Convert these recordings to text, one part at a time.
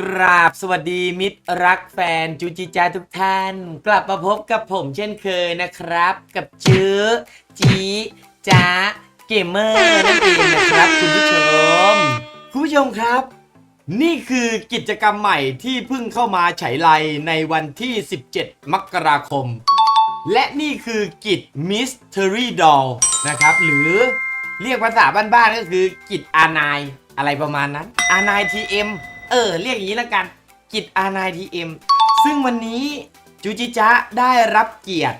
กราบสวัสดีมิตรรักแฟนจูจิจาทุกท่าน กลับมาพบกับผมเช่นเคยนะครับ กับเชื้อจีจ้าเกมเมอร์นั่นเองนะครับคุณผู้ชม คุณผู้ชมครับ นี่คือกิจกรรมใหม่ที่เพิ่งเข้ามาฉายไลในวันที่ 17 มกราคม และนี่คือกิจ Mystery Doll นะครับ หรือเรียกภาษาบ้านๆก็คือกิจอานายอะไรประมาณนั้น อานาย TM เอ็ม เออ เรียกอย่างนี้แล้วกันกิจอานาย TM ซึ่งวันนี้จูจิจะได้รับเกียรติ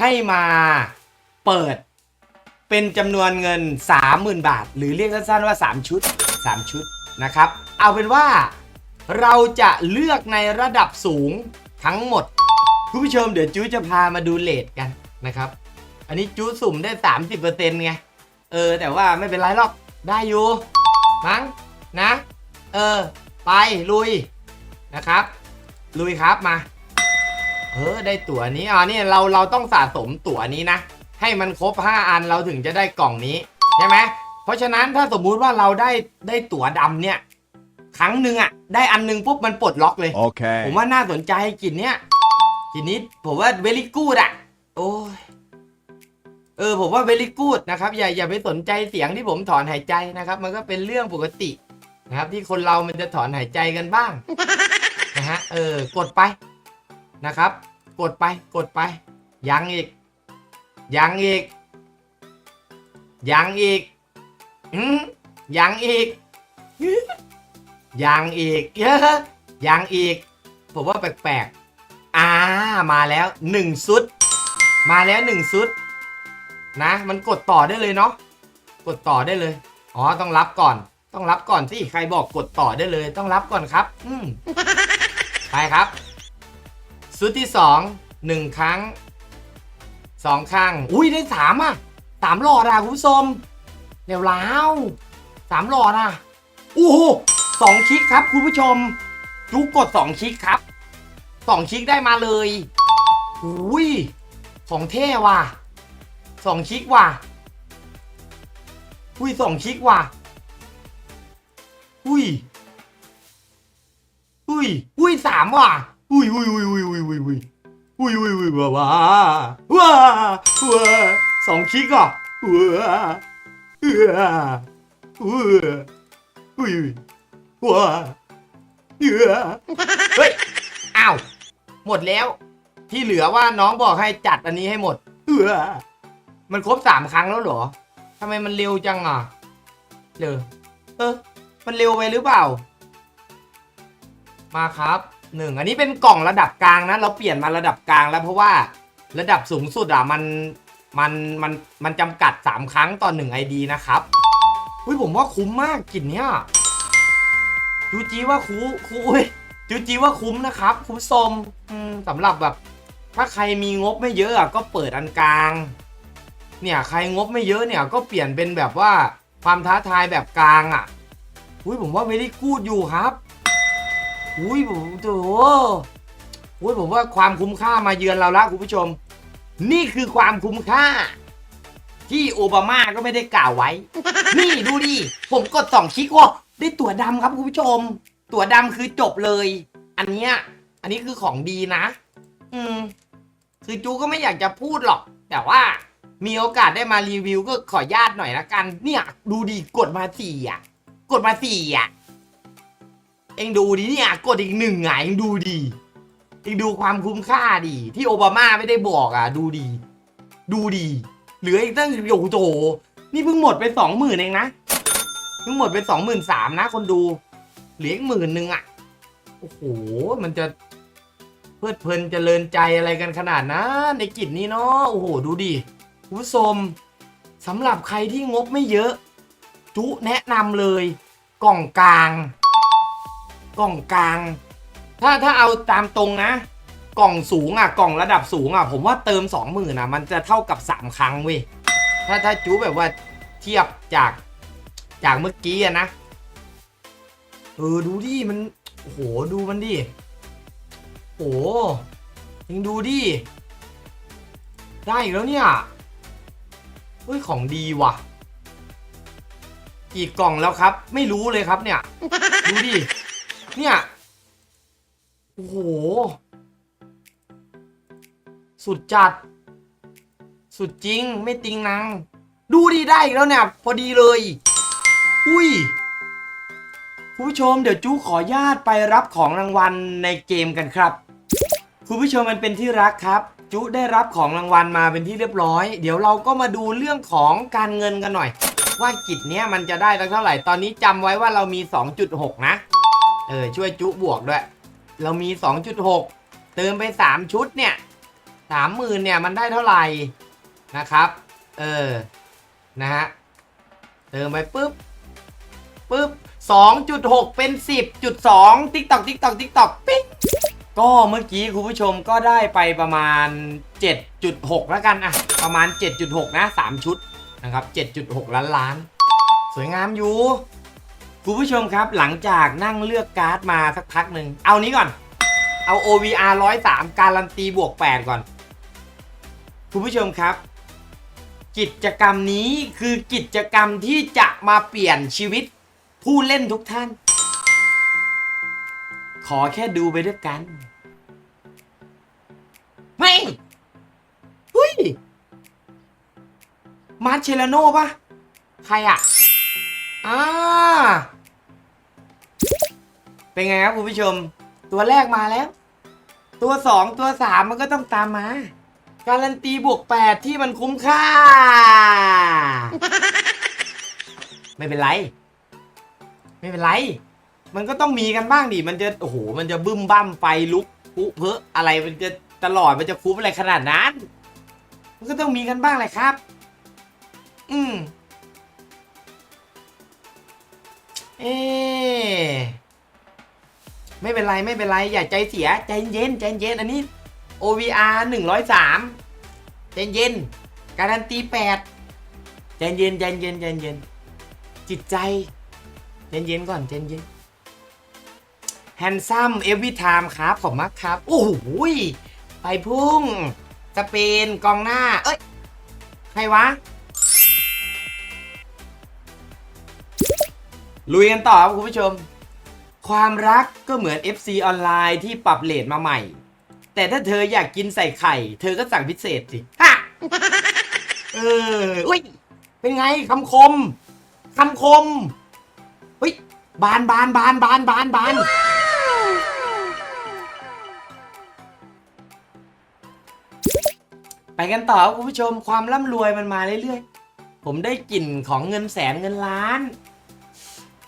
ให้มาเปิด เป็นจำนวนเงิน 30,000 บาท หรือเรียกสั้นๆว่า 3 ชุด 3 ชุดนะครับ เอาเป็นว่าเราจะเลือกในระดับสูงทั้งหมดคุณผู้ชมเดี๋ยวจูจะพามาดูเลทกันนะครับ อันนี้จูสุ่มได้ 30%ไง เออ แต่ว่าไม่เป็นไรหรอกได้อยู่มั้งนะ เออ ไปลุยนะครับ ลุยครับมา เออได้ตั๋วนี้อ่านี่เราเราต้องสะสมตั๋วนี้นะ ให้มันครบ 5 อันเราถึงจะได้กล่องนี้ใช่ไหมเพราะฉะนั้นถ้าสมมุติว่าเราได้ได้ตั๋วดำเนี่ย ครั้งหนึ่งอะได้อันหนึงปุ๊บมันปลดล็อกเลย Okay. ผมว่าน่าสนใจกลิ่นเนี้ยกลิ่นนี้ผมว่าเวลี่กูดอะ โอ้ยเออผมว่าเวลี่กูดนะครับอย่าอย่าไปสนใจเสียงที่ผมถอนหายใจนะครับ มันก็เป็นเรื่องปกติ นะครับที่คนเรามันจะถอนหายใจกันบ้างนะฮะเออกดไปนะครับ กดไปกดไป ยังอีก ยังอีก ยังอีกอืมยังอีกยังอีกเยอะยังอีก ผมว่าแปลกๆอ่ามาแล้วหนึ่งซุด มาแล้วหนึ่งซุดนะ มันกดต่อได้เลยเนาะกดต่อได้เลย อ๋อ ต้องรับก่อน ต้องรับก่อนสิใครบอกกดต่อได้เลย ต้องรับก่อนครับ อืมไปครับซุดที่สองหนึ่งครั้งสองครั้งอุ้ยได้สามอะสามหลอดอะคุณผู้ชมเร็วแล้วสามหลอดอะโอ้โหสองคลิกครับคุณผู้ชม จุกกดสองคลิกครับสองคลิกได้มาเลยอุ้ยของเท่ว่ะสองคลิกว่ะอุ้ยสองคลิกว่ะ อุ้ย อุ้ย อุ้ยสามว่ะ อุ้ยอุ้ยอุ้ยอุ้ยอุ้ยอุ้ยอุ้ยอุ้ยอุ้ยอุ้ยว้าว้าว้าว้าสองคลิกอะว้าเอออุ้ยอุ้ยว้าเหือเฮ้ย อ้าว หมดแล้ว ที่เหลือว่าน้องบอกให้จัดอันนี้ให้หมดเหือมันครบสามครั้งแล้วเหรอทำไมมันเร็วจังอะเร็วเออ มันเร็วไปหรือเปล่า มาครับหนึ่งอันนี้เป็นกล่องระดับกลางนะ เราเปลี่ยนมาระดับกลางแล้วเพราะว่าระดับสูงสุดอะมันมันมันมันจำกัดสามครั้งต่อหนึ่งไอดีนะครับอุ้ยผมว่าคุ้มมากกลิ่นเนี้ยจูจีว่าคูคูเอ้ยจูจีว่าคุ้มนะครับ คุ้มอืมสำหรับแบบ ถ้าใครมีงบไม่เยอะอะก็เปิดอันกลาง เนี่ยใครงบไม่เยอะเนี่ยก็เปลี่ยนเป็นแบบว่าความท้าทายแบบกลางอะ อุ้ยผมว่าไม่ได้กูดอยู่ครับ อุ้ยผมโอ้โหอุ้ยผมว่าความคุ้มค่ามาเยือนเราละคุณผู้ชม นี่คือความคุ้มค่า ที่โอบามาก็ไม่ได้กล่าวไว้ นี่ดูดิ ผมกดสองคลิกว่าได้ตั๋วดำครับคุณผู้ชม ตั๋วดำคือจบเลย อันเนี้ย อันนี้คือของดีนะ อืม คือจูก็ไม่อยากจะพูดหรอก แต่ว่ามีโอกาสได้มารีวิวก็ขอญาตหน่อยละกัน เนี่ย ดูดิกดมาสี่อะ กดมาสี่อะ เองดูดิเนี่ยกดอีกหนึ่งอะเองดูดิเองดูความคุ้มค่าดิที่โอบามาไม่ได้บอกอะ ดูดิดูดิเหลืออีกตั้งโอ้โหนี่เพิ่งหมดไปสองหมื่นเองนะเพิ่งหมดไปสองหมื่นสามนะคนดู เหลืออีกหมื่นหนึ่งอะโอ้โหมันจะเพลิดเพลินเจริญใจอะไรกันขนาดนั้นในกิจนี้เนาะโอ้โหดูดิคุณผู้ชมสำหรับใครที่งบไม่เยอะ จุแนะนำเลย กล่องกลาง กล่องกลาง ถ้าถ้าเอาตามตรงนะ กล่องสูงอะ กล่องระดับสูงอะ ผมว่าเติมสองหมื่นอะ มันจะเท่ากับสามครั้งเว้ยถ้าถ้าจูแบบว่าเทียบจากจากเมื่อกี้อะนะเออดูดิมันโหดูมันดิโอ้โหยังดูดิได้อีกแล้วเนี่ยเฮ้ยของดีว่ะ กี่กล่องแล้วครับ ไม่รู้เลยครับเนี่ย ดูดิ เนี่ย โอ้โห สุดจัด สุดจริง ไม่ติงนาง ดูดีได้อีกแล้วเนี่ย พอดีเลย อุ้ยคุณผู้ชมเดี๋ยวจูขอญาตไปรับของรางวัลในเกมกันครับ คุณผู้ชมมันเป็นที่รักครับ จุได้รับของรางวัลมาเป็นที่เรียบร้อย เดี๋ยวเราก็มาดูเรื่องของการเงินกันหน่อย ว่ากิจเนี้ยมันจะได้ตั้งเท่าไหร่ ตอนนี้จำไว้ว่าเรามี 2.6 นะ เออ ช่วยจุบวกด้วย เรามี 2.6 เติมไป 3 ชุดเนี่ย30,000เนี่ยมันได้เท่าไหร่นะครับ เออ นะฮะ เติมไปปุ๊บปุ๊บ2.6 เป็น 10.2 ติ๊กตอกติ๊กตอกติ๊กตอกปิ๊งก็เมื่อกี้คุณผู้ชมก็ได้ไปประมาณ 7.6 แล้วกันอะประมาณ 7.6 นะ 3 ชุด นะครับ 7.6 ล้านล้าน สวยงามอยู่ คุณผู้ชมครับหลังจากนั่งเลือกการ์ดมาสักพักหนึ่ง เอานี้ก่อน เอา OVR 103 การันตีบวก 8 ก่อน คุณผู้ชมครับ กิจกรรมนี้คือกิจกรรมที่จะมาเปลี่ยนชีวิตผู้เล่นทุกท่าน ขอแค่ดูไปด้วยกัน มาร์เชลโน่ปะใครอะอ่าเป็นไงครับคุณผู้ชม ตัวแรกมาแล้ว ตัวสองตัวสามมันก็ต้องตามมา การันตีบวกแปดที่มันคุ้มค่า ไม่เป็นไร ไม่เป็นไร มันก็ต้องมีกันบ้างดิมันจะโอ้โหมันจะบึ้มบั้มไฟลุกพุเพอะอะไรมันจะตลอดมันจะคุ้มอะไรขนาดนั้น มันก็ต้องมีกันบ้างแหละครับ อืมเอ๊ไม่เป็นไรไม่เป็นไรอย่าใจเสียใจเย็นใจเย็นอันนี้ OVR 103ใจเย็น การันตี8ใจเย็นใจเย็นใจเย็น จิตใจใจเย็นก่อนใจเย็นแฮนซัมเอวิทามครับขอบมากครับ โอ้โหไปพุ่ง สเปนกองหน้า เอ้ย ใครวะ ลุยกันต่อครับคุณผู้ชม ความรักก็เหมือน FC ออนไลน์ที่ปรับเลทมาใหม่ แต่ถ้าเธออยากกินใส่ไข่ เธอก็สั่งพิเศษสิฮะเอออุ้ยเป็นไงคำคมคำคมเฮ้ยบานบานบานบานบานบานไปกันต่อครับคุณผู้ชมความร่ำรวยมันมาเรื่อยๆ ผมได้กลิ่นของเงินแสนเงินล้าน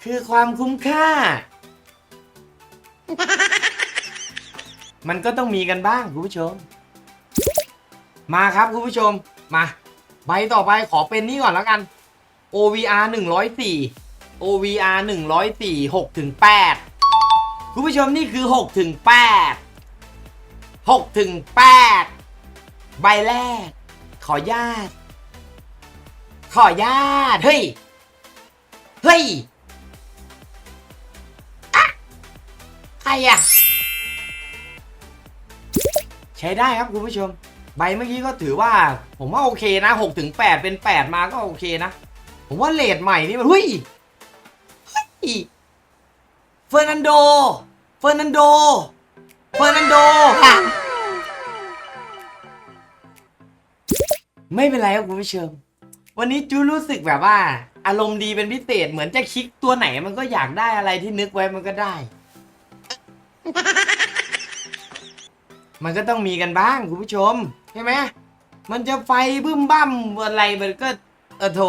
คือความคุ้มค่า มันก็ต้องมีกันบ้างคุณผู้ชม มาครับคุณผู้ชม มา ใบต่อไปขอเป็นนี่ก่อนแล้วกัน OVR 104 OVR 104 6ถึง8คุณผู้ชมนี่คือ6ถึง8 6ถึง8ใบแรก ขอญาตขอญาตเฮ้ย เฮ้ย รอะใช้ได้ครับคุณผู้ชม ใบเมื่อกี้ก็ถือว่า ผมว่าโอเคนะ6ถึง8เป็น 8 มาก็โอเคนะ ผมว่าเลทใหม่นี่มันเฮ้ยเฮ้ยเฟอร์นันโด เฟอร์นันโด เฟอร์นันโดค่ะไม่เป็นไรครับคุณผู้ชม วันนี้จูรู้สึกแบบว่า อารมณ์ดีเป็นพิเศษเหมือนจะคลิกตัวไหนมันก็อยากได้อะไรที่นึกไว้มันก็ได้ มันก็ต้องมีกันบ้างคุณผู้ชมใช่ไหมมันจะไฟบึ้มบั้มอะไรมันก็เออโถ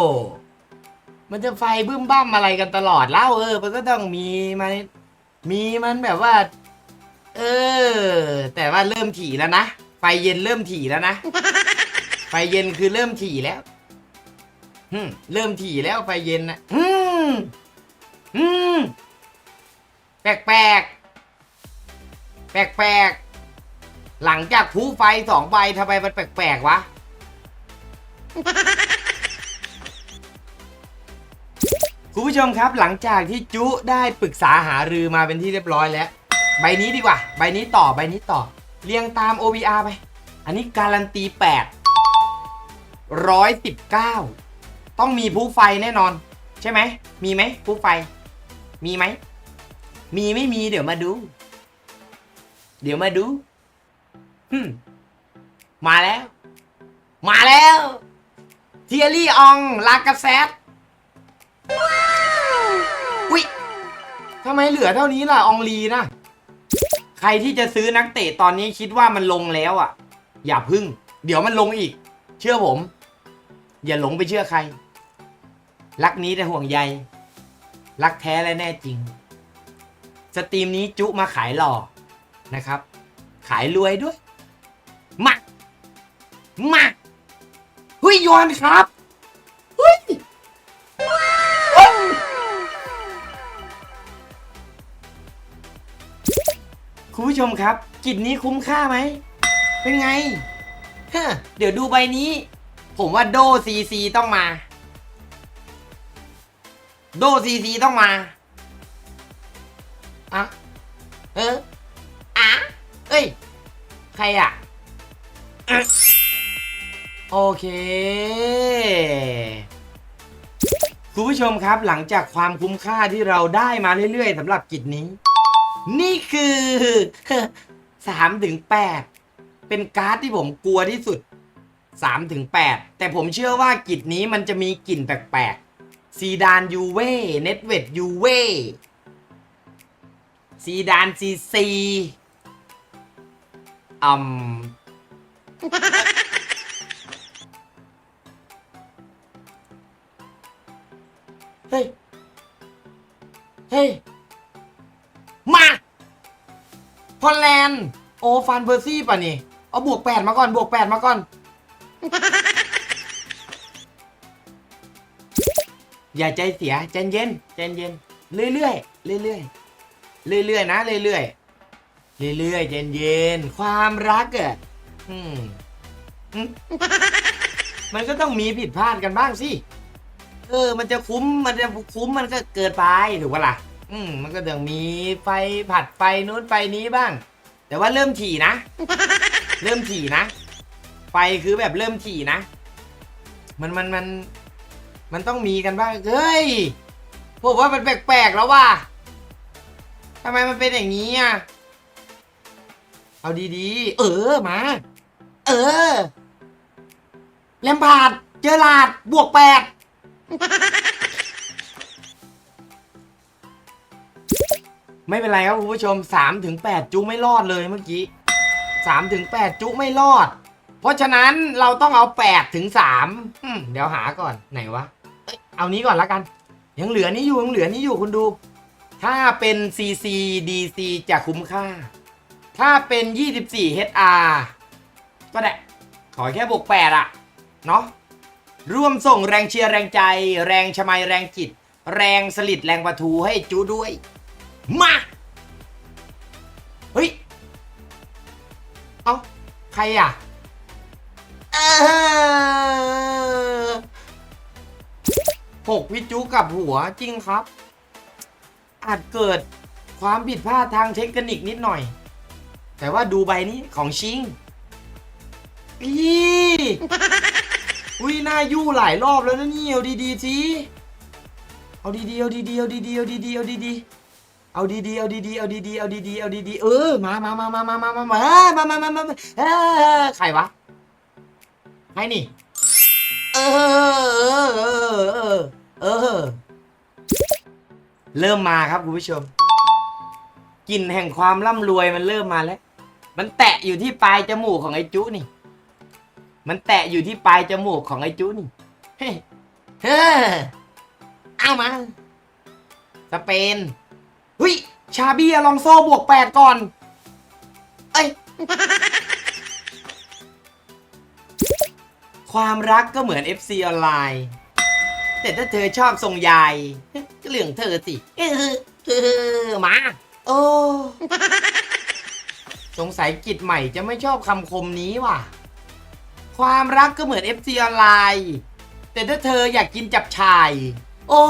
มันจะไฟบึ้มบั้มอะไรกันตลอดแล้วเออ มันก็ต้องมีมันมีมันแบบว่า เออ แต่ว่าเริ่มถี่แล้วนะไฟเย็นเริ่มถี่แล้วนะไฟเย็นคือเริ่มถี่แล้วอืมเริ่มถี่แล้วไฟเย็นนะอืมอืมแปลกแปลก แปลกๆ หลังจากผู้ไฟสองใบทำไมมันแปลกๆวะ คุณผู้ชมครับหลังจากที่จุได้ปรึกษาหารือมาเป็นที่เรียบร้อยแล้ว ใบนี้ดีกว่า ใบนี้ต่อใบนี้ต่อ เรียงตาม OVR ไป อันนี้การันตี 8 119 ต้องมีผู้ไฟแน่นอน ใช่ไหม มีไหมผู้ไฟ มีไหม มีไม่มีเดี๋ยวมาดู เดี๋ยวมาดูฮึมมาแล้ว มาแล้วเทียรี่ออง ลากาเซตอุ้ยทำไมเหลือเท่านี้ล่ะ อองลีนะ ใครที่จะซื้อนักเตะตอนนี้คิดว่ามันลงแล้วอะ อย่าพึ่ง เดี๋ยวมันลงอีก เชื่อผม อย่าหลงไปเชื่อใคร รักนี้แต่ห่วงใย รักแท้และแน่จริง สตรีมนี้จุมาขายหล่อ นะครับ ขายรวยด้วย มามาเฮ้ยโยนครับเฮ้ยเคุณผู้ชมครับ กิจนี้คุ้มค่าไหม เป็นไงฮะเดี๋ยวดูใบนี้ ผมว่าโดซีซีต้องมา โดซีซีต้องมาอะเออ เอ้ย ใครอะอะโอเค คุณผู้ชมครับหลังจากความคุ้มค่าที่เราได้มาเรื่อยๆสำหรับกิจนี้ นี่คือสามถึงแปดเป็นการ์ดที่ผมกลัวที่สุดสามถึงแปดแต่ผมเชื่อว่ากิจนี้มันจะมีกลิ่นแปลกๆซีดานยูเว่เน็ตเวดยูเว่ซีดานซีซี อืมเฮ้ย เฮ้ย มา พอลแลนด์ โอฟานเบอร์ซี่ป่ะนี่ เอาบวกแปดมาก่อน บวกแปดมาก่อน อย่าใจเสียใจเย็นใจเย็น เรื่อยๆเรื่อยๆเรื่อยๆนะ เรื่อยๆ เรื่อยๆเย็นความรักอะอืมอืมมันก็ต้องมีผิดพลาดกันบ้างสิเออ มันจะคุ้มมันจะคุ้มมันก็เกิดไปถูกปะล่ะ อืม มันก็ต้องมีไฟผัดไฟนู้นไฟนี้บ้าง แต่ว่าเริ่มถี่นะ เริ่มถี่นะ ไฟคือแบบเริ่มถี่นะ มันมันมัน มันต้องมีกันบ้างเฮ้ยผมว่ามันแปลกๆแล้วว่ะทำไมมันเป็นอย่างนี้อะ เอาดีๆ เออมา เออ แลมพาด เจอลาด บวกแปดไม่เป็นไรครับคุณผู้ชม3ถึง8จุไม่รอดเลยเมื่อกี้3ถึง8จุไม่รอด เพราะฉะนั้นเราต้องเอา8ถึง3อืมเดี๋ยวหาก่อนไหนวะเอ้ยเอานี้ก่อนละกัน ยังเหลือนี้อยู่ยังเหลือนี้อยู่คุณดู ถ้าเป็น CC DC จะคุ้มค่า ถ้าเป็น 24 HR ก็ได้ขอแค่บวก8อะเนาะร่วมส่งแรงเชียร์แรงใจ แรงชมัยแรงจิต แรงสลิดแรงประทูให้จูด้วย มา เฮ้ย เอาใครอะหกพิจุกับหัวจริงครับ อาจเกิดความผิดพลาดทางเทคนิคนิดหน่อย แต่ว่าดูใบนี้ของชิงอีอุ้ยหน้ายู่หลายรอบแล้วนะนี่เอาดีๆสิเอาดีๆเอาดีๆเอาดีๆเอาดีๆเอาดีๆเอาดีๆเอาดีๆเอาดีๆเอาดีๆเอาดีๆเออมามามามามามามามามามามามาเออใครวะใครนี่เออเออเออเออเริ่มมาครับคุณผู้ชมกลิ่นแห่งความร่ำรวยมันเริ่มมาแล้ว มันแตะอยู่ที่ปลายจมูกของไอ้จุนี่ มันแตะอยู่ที่ปลายจมูกของไอ้จุนี่ เฮ้เฮ้เอามา สเปนหุยชาบี้อลองโซบวกแปดก่อน เอ้ย ความรักก็เหมือน FC ออนไลน์ แต่ถ้าเธอชอบทรงยาย ก็เรื่องเธอสิ เออเออมา โอ้ สงสัยกิจใหม่จะไม่ชอบคำคมนี้ว่ะ ความรักก็เหมือน FC ออนไลน์แต่ถ้าเธออยากกินจับชาย โอ้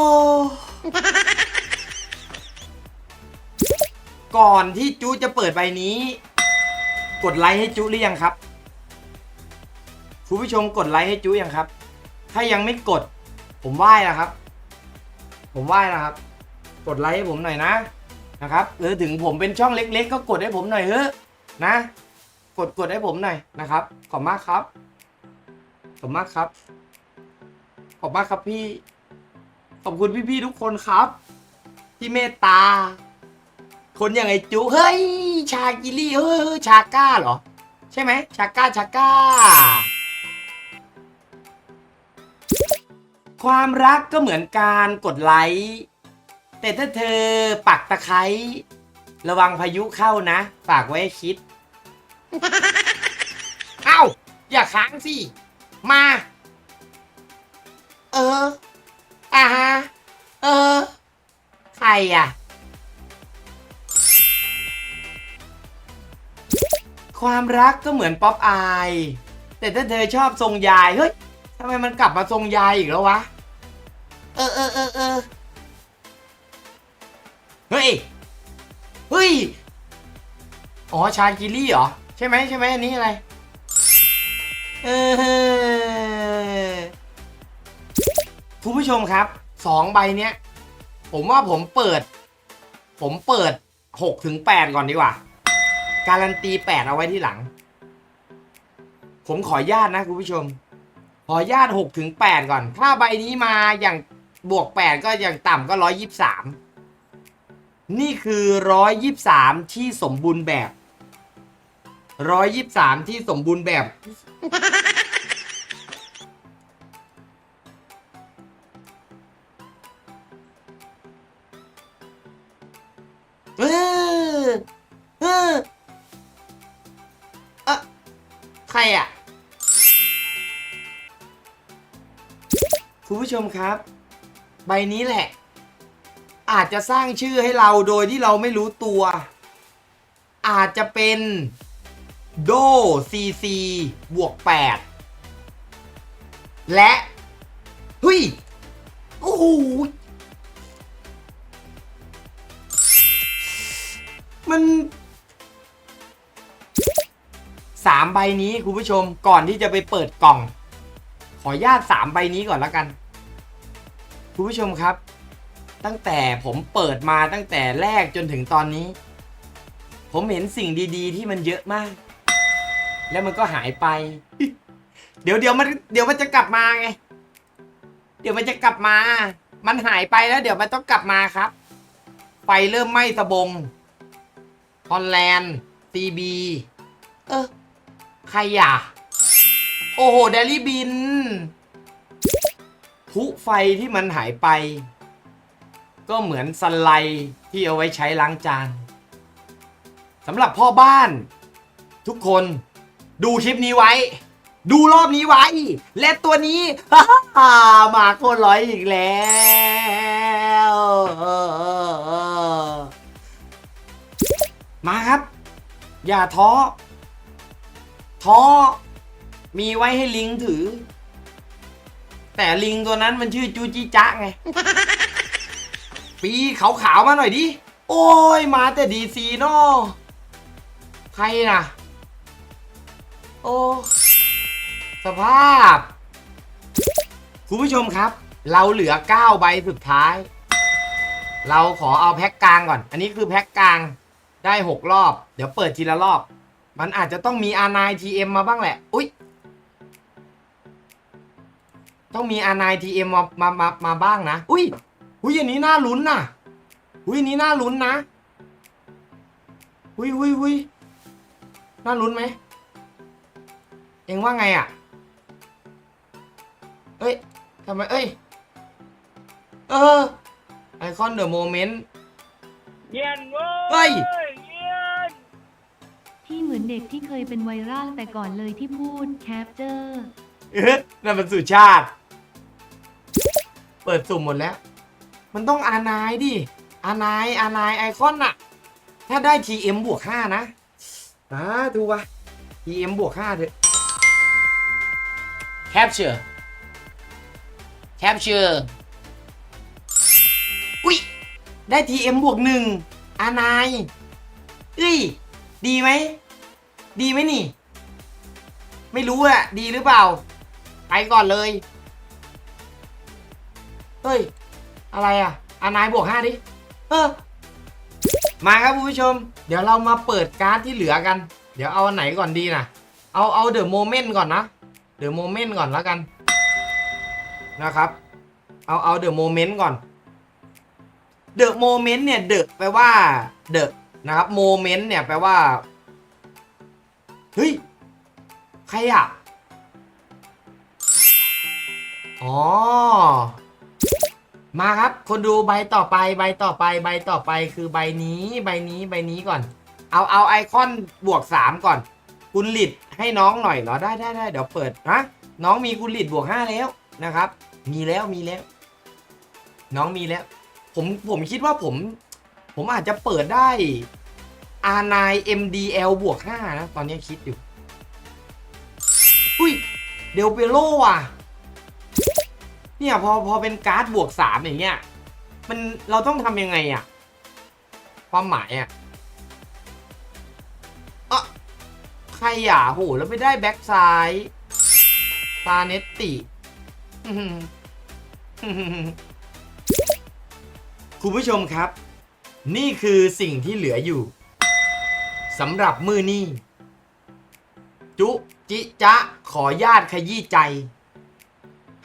ก่อนที่จูจะเปิดใบนี้ กดไลค์ให้จูหรือยังครับคุณผู้ชมกดไลค์ให้จูยังครับ ถ้ายังไม่กด ผมไหว้แล้วครับ ผมไหว้แล้วครับ กดไลค์ให้ผมหน่อยนะนะครับหรือถึงผมเป็นช่องเล็ก ๆ ก็กดให้ผมหน่อยเถอะ นะ กดกดให้ผมหน่อยนะครับ ขอบมากครับขอบมากครับ ขอบมากครับพี่ ขอบคุณพี่ๆทุกคนครับ ที่เมตตา คนอย่างไอจุเฮ้ย ชากิลี่เฮ้ยชาก้าเหรอ ใช่ไหมชาก้าชาก้า ความรักก็เหมือนการกดไลค์แต่ถ้าเธอปักตะไคร้ระวังพายุเข้านะ ฝากไว้คิด เอ้า อย่าค้างสิ มา เออ อ่าฮะเออ ใครอะ ความรักก็เหมือนป๊อปอาย แต่ถ้าเธอชอบทรงยาย เฮ้ยทำไมมันกลับมาทรงยายอีกแล้ววะ เออเออเออเออเฮ้ย เฮ้ย อ๋อ ชากิลี่เหรอ ช่ไหมใช่ไหมอันนี้อะไร เออคุณผู้ชมครับสองใบเนี้ย ผมว่าผมเปิด ผมเปิดหกถึงแปดก่อนดีกว่า การันตีแปดเอาไว้ที่หลัง ผมขออนุญาตนะคุณผู้ชม ขออนุญาตหกถึงแปดก่อน ถ้าใบนี้มาอย่างบวกแปดก็อย่างต่ำก็ร้อยยี่สามนี่คือร้อยยี่สามที่สมบูรณ์แบบ ร้อยยี่สามที่สมบูรณ์แบบ เออเออเอะใครอะ คุณผู้ชมครับ ใบนี้แหละ อาจจะสร้างชื่อให้เราโดยที่เราไม่รู้ตัว อาจจะเป็น โดซีซีบวก8และเฮ้ยโอ้โหมันสามใบนี้คุณผู้ชมก่อนที่จะไปเปิดกล่อง ขออนุญาตสามใบนี้ก่อนแล้วกัน คุณผู้ชมครับ ตั้งแต่ผมเปิดมาตั้งแต่แรกจนถึงตอนนี้ ผมเห็นสิ่งดีๆ ที่มันเยอะมาก แล้วมันก็หายไป เดี๋ยวเดี๋ยวมันเดี๋ยวมันจะกลับมาไง เดี๋ยวมันจะกลับมา มันหายไปแล้ว เดี๋ยวมันต้องกลับมาครับ ไฟเริ่มไหม้สะบงฮอลแลนด์ซีบีเออใครอะ โอ้โห เดลี่บินพลุไฟที่มันหายไป ก็เหมือนสไลด์ที่เอาไว้ใช้ล้างจานสำหรับพ่อบ้าน ทุกคน ดูคลิปนี้ไว้ ดูรอบนี้ไว้ และตัวนี้ มาโคตรร้อยอีกแล้วมาครับ อย่าท้อ ท้อ มีไว้ให้ลิงถือ แต่ลิงตัวนั้นมันชื่อจูจิจะไง ปีขาวๆมาหน่อยดิ โอ้ย มาแต่ดีซีนอใครน่ะ โอ้ สภาพ คุณผู้ชมครับ เราเหลือ 9 ใบสุดท้าย เราขอเอาแพ็กกลางก่อน อันนี้คือแพ็กกลางได้ 6 รอบ เดี๋ยวเปิดทีละรอบ มันอาจจะต้องมี R9 TM มาบ้างแหละ อุ๊ยต้องมี R9 TM มามามามาบ้างนะ อุ๊ยอุ๊ยอันนี้น่าลุ้นน่ะอุ๊ยอันนี้น่าลุ้นนะอุ๊ยอุ๊ยอุ๊ยน่าลุ้นไหม เอ็งว่าไงอะ เอ้ยทำไม เอ้ย เออ ไอคอนเดอะโมเมนต์ เย็นเว้เฮ้ย เย็นที่เหมือนเด็กที่เคยเป็นไวรัลแต่ก่อนเลยที่พูดแคปเจอร์ เอ๊ะนั่นมันสุชาติ เปิดสุ่มหมดแล้ว มันต้องอานายดิ อานาย อานายไอคอนน่ะถ้าได้ TM บวก5นะอ่าดูวะ TM บวก5เถอะ Capture Capture อุ้ย ได้ TM บวกหนึ่งอานายเอ้ย ดีไหม ดีไหมนี่ ไม่รู้อะดีหรือเปล่า ไปก่อนเลย เฮ้ย อะไรอะอานายบวกห้าดิ เออ มาครับคุณผู้ชม เดี๋ยวเรามาเปิดการ์ดที่เหลือกัน เดี๋ยวเอาอันไหนก่อนดีนะ เอา เอาเดอะโมเมนต์ก่อนนะ เดอะโมเมนต์ก่อนแล้วกันนะครับ เอาเอาเดอะโมเมนต์ก่อนเดอะโมเมนต์เนี่ยเดอะแปลว่าเดอะนะครับโมเมนต์เนี่ยแปลว่าเฮ้ยใครอะอ๋อ มาครับคนดูใบต่อไปใบต่อไปใบต่อไปคือใบนี้ใบนี้ใบนี้ก่อน เอาเอาไอคอนบวกสามก่อน คุณหลิดให้น้องหน่อยเหรอได้ได้ได้เดี๋ยวเปิดนะน้องมีคุณหลิดบวกห้าแล้วนะครับ มีแล้วมีแล้ว น้องมีแล้ว ผมผมคิดว่าผม ผมอาจจะเปิดได้ R9 MDL บวกห้านะ ตอนนี้คิดอยู่ อุ้ยเดลเปโลว่ะ เนี่ยพอพอเป็นการ์ดบวกสามอย่างเงี้ย มันเราต้องทำยังไงอะความหมายอะ ใครอะโหแล้วไปได้แบ็กซ้ายตาเนตติคุณผู้ชมครับ นี่คือสิ่งที่เหลืออยู่สำหรับมือนี่ จุ จิจะขอญาตขยี้ใจ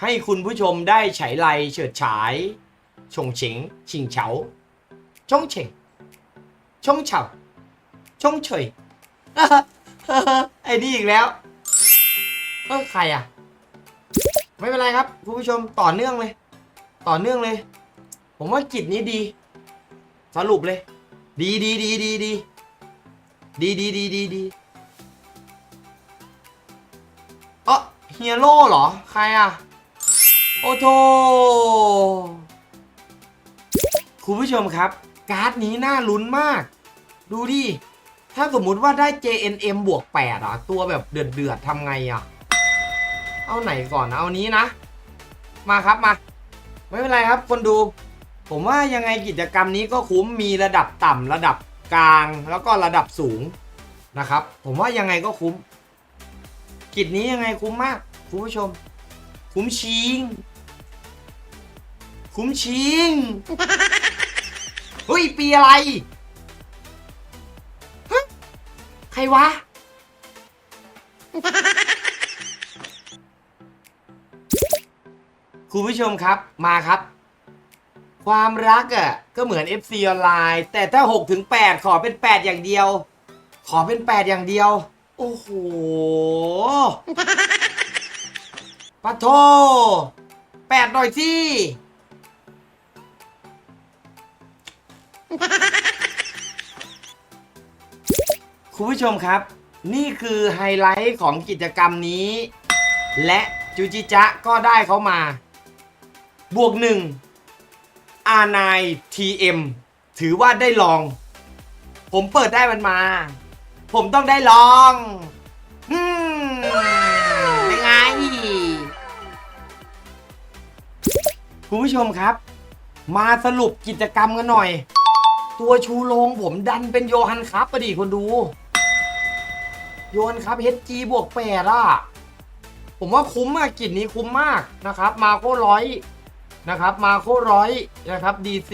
ให้คุณผู้ชมได้ฉายไลเฉิดฉายชงเฉงชิงเฉาชงเฉงชงเฉาชงเฉย ไอ้นี่อีกแล้วเออใครอะ ไม่เป็นไรครับคุณผู้ชมต่อเนื่องเลย ต่อเนื่องเลย ผมว่ากิจนี้ดี สรุปเลย ดีดีดีดีดีดีดีดีดีดีเออเฮียโร่เหรอ ใครอะ โอ้โธคุณผู้ชมครับ การ์ดนี้น่าลุ้นมาก ดูดิ ถ้าสมมุติว่าได้ JNM บวก8อะ ตัวแบบเดือดเดือดทำไงอะ เอาไหนก่อนนะเอานี้นะ มาครับมา ไม่เป็นไรครับ คนดู ผมว่ายังไงกิจกรรมนี้ก็คุ้มมีระดับต่ำระดับกลางแล้วก็ระดับสูงนะครับ ผมว่ายังไงก็คุ้ม กิจนี้ยังไงคุ้มมากคุณผู้ชม คุ้มชิง คุ้มชิงเฮ้ยปีอะไร ใครวะ คุณผู้ชมครับมาครับ ความรักอะก็เหมือน FC ออนไลน์ แต่ถ้า6ถึง8ขอเป็น 8 อย่างเดียว ขอเป็น 8 อย่างเดียว โอ้โหปะโทแปดหน่อยสิ คุณผู้ชมครับ นี่คือไฮไลท์ของกิจกรรมนี้ และจูจิจะก็ได้เขามา บวกหนึ่ง R9 TM ถือว่าได้ลอง ผมเปิดได้มันมา ผมต้องได้ลองอืมเป็นไงคุณผู้ชมครับ มาสรุปกิจกรรมกันหน่อย ตัวชูโรงผมดันเป็นโยฮันครับประดิคนดู โยนครับ HG บวกแปดอะ ผมว่าคุ้มอะกิจนี้คุ้มมากนะครับ มาโคร้อยนะครับ มาโคร้อยนะครับ DC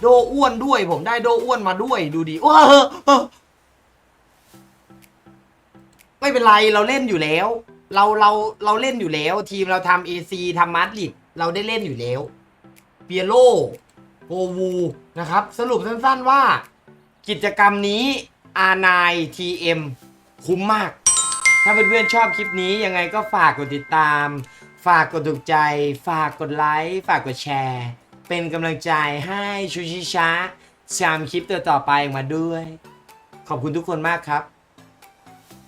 โดอ้วนด้วย ผมได้โดอ้วนมาด้วยดูดีว้าไม่เป็นไรเราเล่นอยู่แล้ว เราเราเราเล่นอยู่แล้ว ทีมเราทำ AC ทำมาดริดเราได้เล่นอยู่แล้ว เปียโลโกวูนะครับ สรุปสั้นๆว่า กิจกรรมนี้ R9 TM คุ้มมาก ถ้าเพื่อนๆชอบคลิปนี้ยังไงก็ฝากกดติดตาม ฝากกดถูกใจ ฝากกดไลค์ฝากกดแชร์ เป็นกำลังใจให้ชูชิช้าชามคลิปต่อไปมาด้วย ขอบคุณทุกคนมากครับ